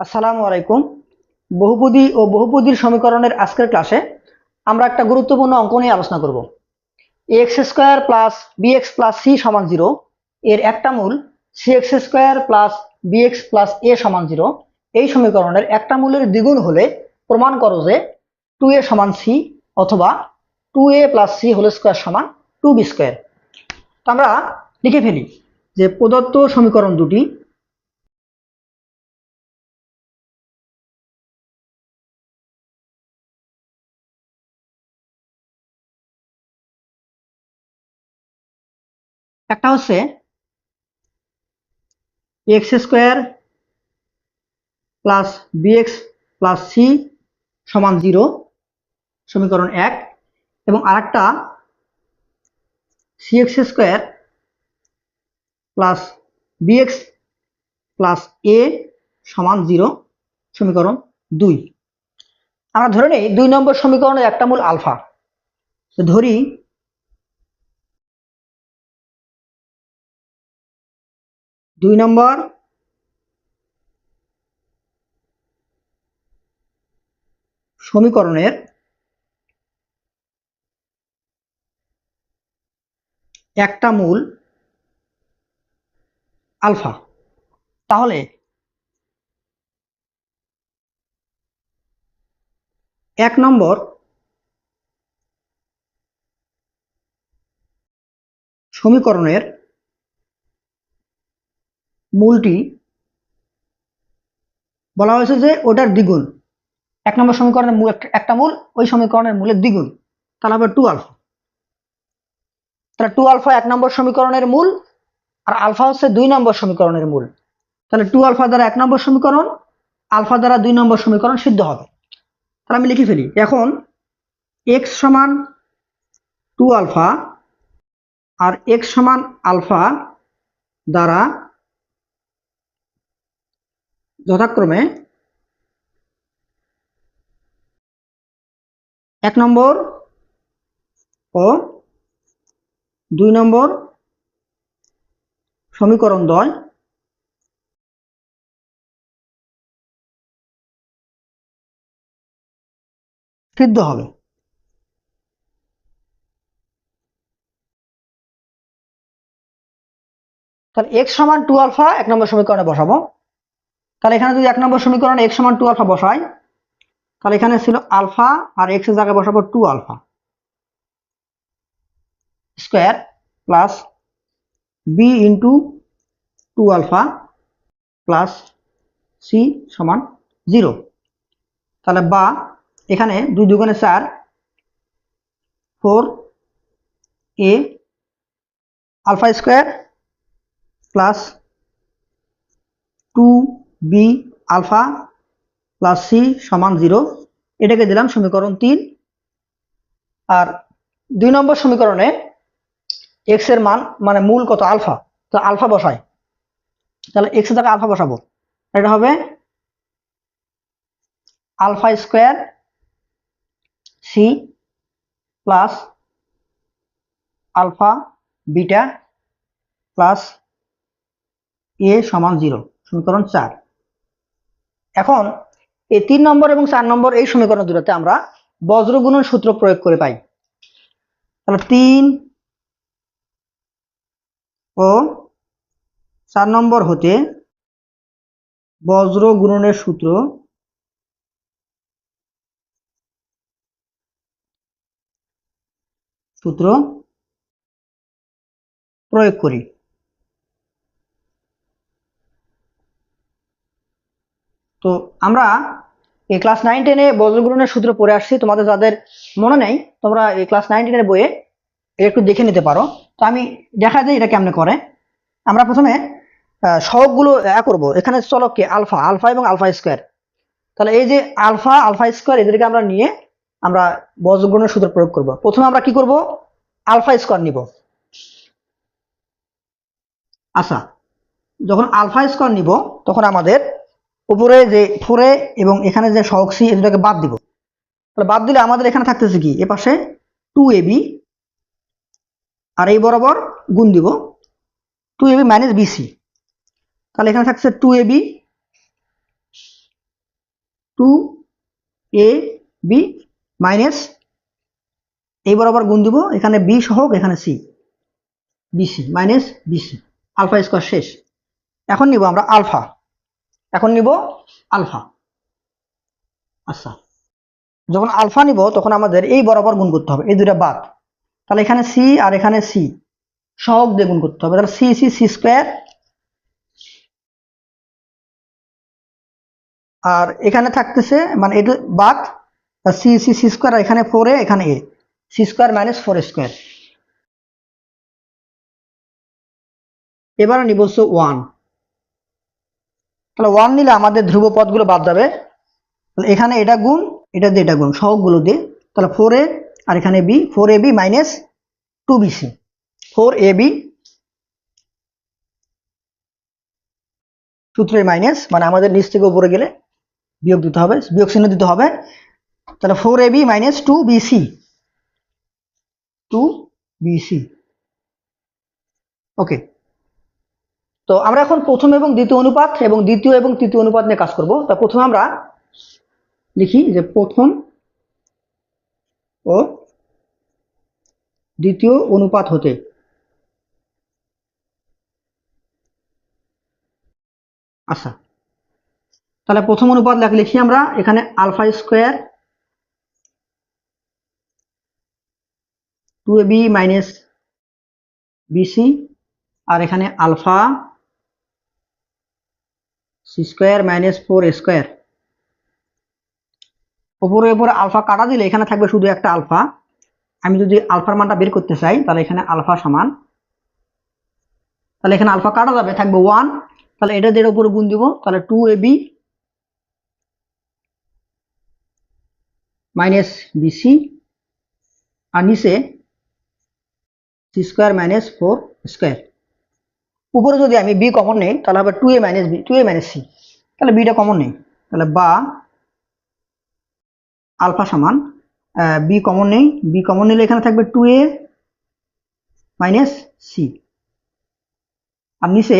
আসসালামু আলাইকুম। বহুপদী ও বহুপদীর সমীকরণের আজকের ক্লাসে আমরা একটা গুরুত্বপূর্ণ অঙ্ক নিয়ে আলোচনা করব। X square plus B X plus C সমান জিরো এর একটা মূল C X square plus B X plus A সমান জিরো এই সমীকরণের একটা মূলের দ্বিগুণ হলে প্রমাণ করো যে টু এ সমান সি অথবা two A plus C whole square সমান টু বি স্কোয়ার আমরা লিখে ফেলি যে প্রদত্ত সমীকরণ দুটি একটা হচ্ছে X square plus B X plus C সমান জিরো, সমীকরণ এক, এবং আরেকটা C X square plus B X plus A সমান জিরো, সমীকরণ দুই। আমরা ধরে নেই দুই নম্বর সমীকরণের একটা মূল আলফা। ধরি দুই নম্বর। সমীকরণের একটা মূল আলফা। তাহলে এক নম্বর সমীকরণের মূলটি বলা হয়েছে যে ওটার দ্বিগুণ। এক নম্বর সমীকরণের মূল, একটা- মূল, ওই সমীকরণের মূলের দ্বিগুণ। তাহলে হবে টু আলফা তাহলে টু আলফা এক নম্বর সমীকরণের মূল আর আলফা হচ্ছে দুই নম্বর সমীকরণের মূল। তাহলে টু আলফা দ্বারা এক নম্বর সমীকরণ আলফা দ্বারা দুই নম্বর সমীকরণ সিদ্ধ হবে। তাহলে আমি লিখে ফেলি। এখন এক্স সমান টু আলফা আর এক্স সমান আলফা দ্বারা যথাক্রমে এক নম্বর ও দুই নম্বর সমীকরণ দ্বয় সিদ্ধ হবে। তাহলে এক্স সমান টু আলফা এক নম্বর সমীকরণে বসাবো। তাহলে এখানে যদি এক নম্বর সমীকরণ এক্স সমান টু আলফা বসাই, তাহলে এখানে ছিল আলফা আর এক্সের জায়গায় বসাবো two alpha square plus b into two alpha plus c সমান জিরো তাহলে বা এখানে দুই দুগুণে চার four a alpha square plus two b alpha plus c সমান জিরো এটাকে দিলাম সমীকরণ তিন। আর দুই নম্বর সমীকরণে এক্সের মান মানে মূল কত? আলফা তো আলফা বসাই। তাহলে এক্স জায়গায় আলফা বসাবো। এটা হবে alpha square c plus alpha beta plus a সমান জিরো সমীকরণ চার। এখন এই তিন নম্বর এবং চার নম্বর এই সমীকরণ দুটোতে আমরা বজ্র গুণন সূত্র প্রয়োগ করে পাই। তাহলে তিন ও চার নম্বর হতে বজ্র গুণনের সূত্র সূত্র প্রয়োগ করি। তো আমরা এই ক্লাস নাইন টেনে বজ্রগ্রহণের সূত্র পড়ে আসছি। তোমাদের যাদের মনে নেই, তোমরা এই ক্লাস নাইন টেনের বইয়ে একটু দেখে নিতে পারো। তো আমি দেখা যায় এটা কেমনে করে। আমরা প্রথমে সহগগুলো এ করব। এখানে চলো কি, আলফা আলফা এবং আলফা স্কোয়ার। তাহলে এই যে আলফা আলফা স্কোয়ার, এদেরকে আমরা নিয়ে আমরা বজ্রগ্রহণের সূত্র প্রয়োগ করব। প্রথমে আমরা কি করব? আলফা স্কোয়ার নিব। আচ্ছা যখন আলফা স্কোয়ার নিব, তখন আমাদের উপরে যে ফোরে এবং এখানে যে সহগ সি দুটাকে বাদ দিব। তাহলে বাদ দিলে আমাদের এখানে থাকতেছে কি? এ পাশে টু এবি আর এই বরাবর গুণ দিব টু এবি মাইনাস বিসি তাহলে এখানে থাকছে two AB two a b minus এই বরাবর গুণ দিব, এখানে বি সহক এখানে c BC minus BC alpha square শেষ। এখন নিব আমরা আলফা। এখন নিব আলফা। আচ্ছা। যখন আলফা নিব, তখন আমাদের এই বরাবর গুণ করতে হবে, এই দুটা বাদ। তাহলে এখানে সি আর এখানে সি। সহগ দিয়ে গুণ করতে হবে। তাহলে সি সি সি স্কোয়ার। আর এখানে থাকতেছে মানে এটা বাদ সি সি সি স্কোয়ার, আর এখানে ফোর এখানে a. C square minus four square. এবারে নিব ওয়ান তাহলে ওয়ান নিলে আমাদের ধ্রুব পদগুলো বাদ যাবে। তাহলে এখানে এটা গুণ, এটা দিয়ে এটা গুণ, সহগগুলো দিয়ে। তাহলে ফোর এ আর এখানে b four a b minus two b c four a b সূত্রের মাইনাস মানে আমাদের নিচ থেকে উপরে গেলে বিয়োগ দিতে হবে, বিয়োগ চিহ্ন দিতে হবে। তাহলে four a b minus two b c two b c okay তো আমরা এখন প্রথম এবং দ্বিতীয় অনুপাত এবং দ্বিতীয় এবং তৃতীয় অনুপাত নিয়ে কাজ করব। তা প্রথমে আমরা লিখি যে প্রথম ও দ্বিতীয় অনুপাত হতে আচ্ছা। তাহলে প্রথম অনুপাত লেখ আমরা। এখানে alpha square two a b minus BC আর এখানে alpha c square minus four square ওপরে উপরে আলফা কাটা দিলে এখানে থাকবে শুধু একটা আলফা আমি যদি আলফার মানটা বের করতে চাই, তাহলে এখানে আলফা সমান। তাহলে এখানে আলফা কাটা যাবে, থাকবে ওয়ান তাহলে এটা দিয়ে উপরে গুণ দিব, তাহলে two a b minus BC আর নিচে c square minus four square উপরে যদি আমি বি কমন নেই, তাহলে হবে two a minus b two a minus c তাহলে বিটা কমন নেই। তাহলে বা আলফা সমান বি কমন নেই বি কমন নিলে এখানে থাকবে টু এ মাইনাস সি আর নিচে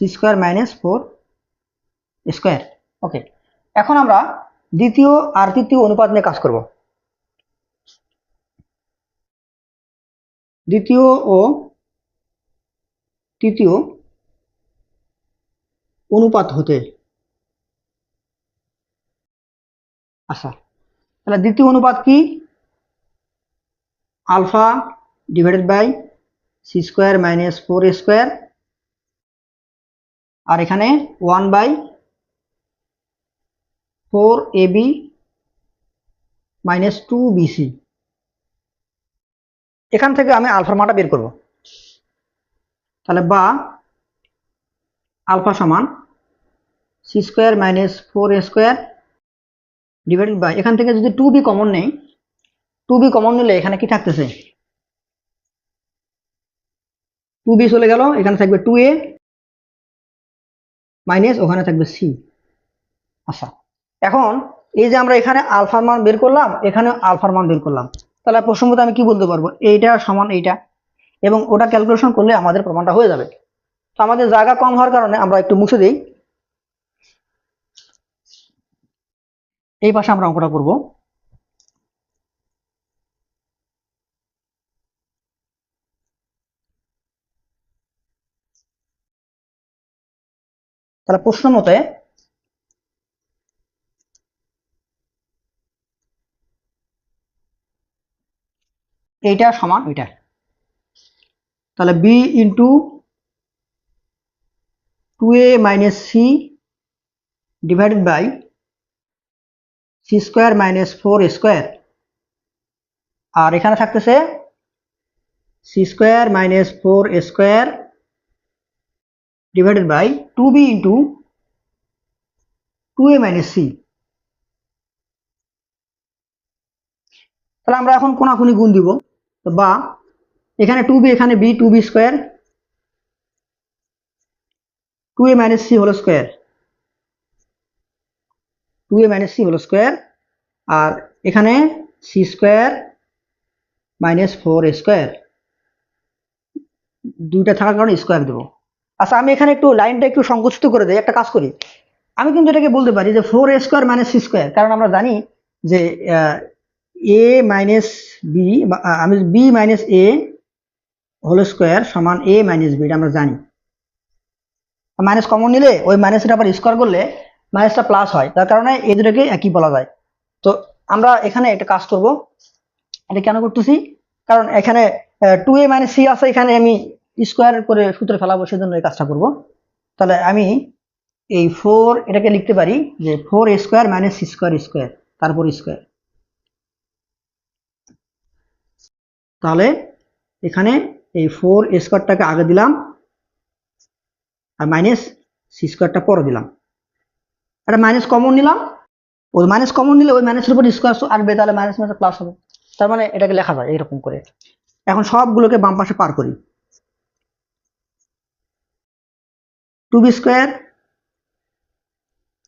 c square minus four square okay এখন আমরা দ্বিতীয় আর তৃতীয় অনুপাত নিয়ে কাজ করব। দ্বিতীয় ও তৃতীয় অনুপাত হতে আচ্ছা তাহলে দ্বিতীয় অনুপাত কি? Alpha divided by c square minus four square. আর এখানে one by four a b minus two BC এখান থেকে আমি আলফার মানটা বের করব। তাহলে বা আলফা সমান c square minus four a square divided by, এখান থেকে যদি টু বি কমন নেই, টু বি কমন নিলে এখানে কি থাকতেছে? টু বি চলে গেল, এখানে থাকবে টু এ মাইনাস ওখানে থাকবে সি। আচ্ছা এখন এই যে আমরা এখানে আলফার মান বের করলাম এখানে আলফার মান বের করলাম। তাহলে প্রসঙ্গত আমি কি বলতে পারব? এইটা সমান এইটা। এবং ওটা ক্যালকুলেশন করলে আমাদের প্রমাণটা হয়ে যাবে। তো আমাদের জায়গা কম হওয়ার কারণে আমরা একটু মুছে দিই। এই পাশে আমরা অঙ্কটা করব। তাহলে প্রশ্ন মতে এইটা সমান ওইটা। তাহলে b into two a minus c divided by c square minus four square আর এখানে থাকতেছে c square minus four square divided by two b into two a minus c তাহলে আমরা এখন কোনাকুনি গুণ দিব। বা এখানে টু বি এখানে b two b square two a minus c whole square two a minus c whole square আর এখানে c square minus four square দুইটা থাকার কারণে স্কোয়ার দেবো। আচ্ছা আমি এখানে একটু লাইনটা একটু সংকুচিত করে দিই, একটা কাজ করি। আমি কিন্তু এটাকে বলতে পারি যে four square minus c square কারণ আমরা জানি যে এ মাইনাস বি আমি b minus a whole square সমান এ মাইনাস বি আমরা জানি। মাইনাস কমন নিলে ওই মাইনাসটা আবার স্কোয়ার করলে মাইনাসটা প্লাস হয়। তার কারণে এই দুটোকে একই বলা যায়। তো আমরা এখানে একটা কাজ করব। এটা কেন করতেছি? কারণ এখানে টু এ মাইনাস সি আছে, এখানে আমি স্কোয়ার করে সূত্রে ফেলাবো, সেজন্য এই কাজটা করব। তাহলে আমি এই ফোর এটাকে লিখতে পারি যে four square minus square square তারপর স্কোয়ার তাহলে এখানে এই ফোর স্কোয়ারটাকে আগে দিলাম আর মাইনাস সি স্কোয়ারটা পরে দিলাম। একটা মাইনাস কমন নিলাম। ওই মাইনাস কমন নিলে ওই মাইনাসের উপর স্কোয়ার আসবে তাহলে মাইনাস মাইনাস প্লাস হবে। তার মানে এটাকে লেখা যায় এইরকম করে। এখন সবগুলোকে বাম পাশে পার করি। Two b square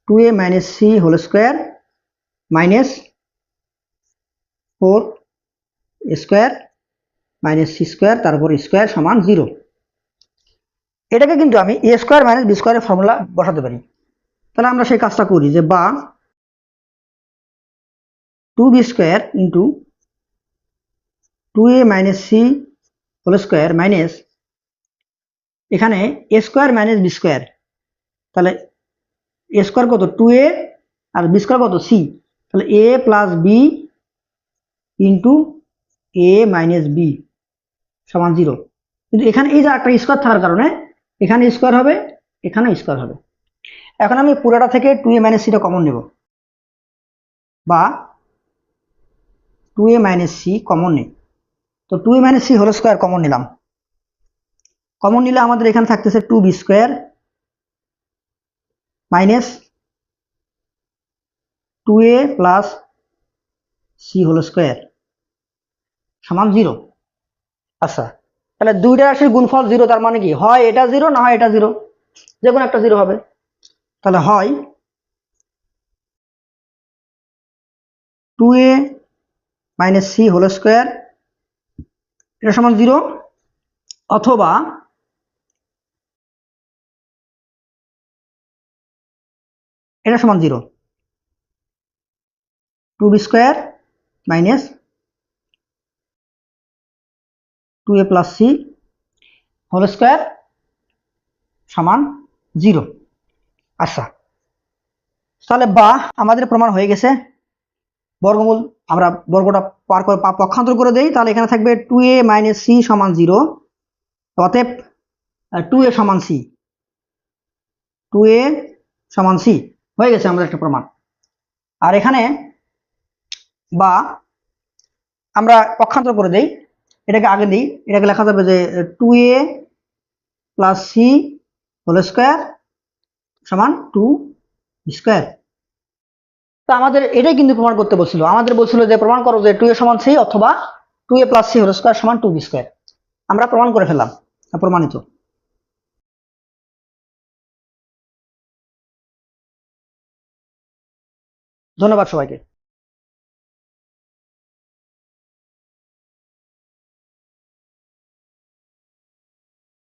two a minus c whole square minus four square minus c square তারপর স্কোয়ার সমান জিরো এটাকে কিন্তু আমি এ স্কোয়ার মাইনাস বি স্কোয়ারের ফর্মুলা বসাতে পারি। তাহলে আমরা সেই কাজটা করি যে বা two b square into two a minus c whole square minus এখানে a square minus b square তাহলে এ স্কোয়ার কত টু এ আর বি স্কোয়ার কত সি তাহলে a plus b into a minus b সমান জিরো। কিন্তু এখানে এই যে একটা স্কোয়ার থাকার কারণে, এখানে স্কোয়ার হবে, এখানে স্কোয়ার হবে। এখন আমি পুরোটা থেকে টু এ মাইনাস সিটা কমন নেব। বা two a minus c common নেই। তো two a minus c whole square common নিলাম। কমন নিলে আমাদের এখানে থাকতেছে two b square minus two a plus c whole square সমান জিরো। আচ্ছা তাহলে দুইটা রাশির গুণফল জিরো তার মানে কি? হয় এটা জিরো না হয় এটা জিরো যে কোনো একটা জিরো হবে। তাহলে হয় two a minus c whole square এটা সমান জিরো অথবা এটা সমান zero two b square minus two a plus c whole square সমান জিরো। আচ্ছা তাহলে বা আমাদের প্রমাণ হয়ে গেছে। বর্গমূল আমরা বর্গটা পার করে পক্ষান্তর করে দেই, তাহলে এখানে থাকবে টু এ মাইনাস সি সমান জিরো। অতএব টু এ সমান সি। টু এ সমান সি। হয়ে গেছে আমাদের একটা প্রমাণ। আর এখানে বা আমরা পক্ষান্তর করে দেই। এটাকে আগে দিই এটাকে লেখা যাবে যে two a plus c whole square সমান টু স্কোয়ার তো আমাদের এটাই কিন্তু প্রমাণ করতে বলছিল। আমাদের বলছিল যে, প্রমাণ করো যে টু এ সমান সি অথবা two a plus c whole square সমান টু বি স্কোয়ার আমরা প্রমাণ করে ফেললাম, প্রমাণিত। ধন্যবাদ সবাইকে।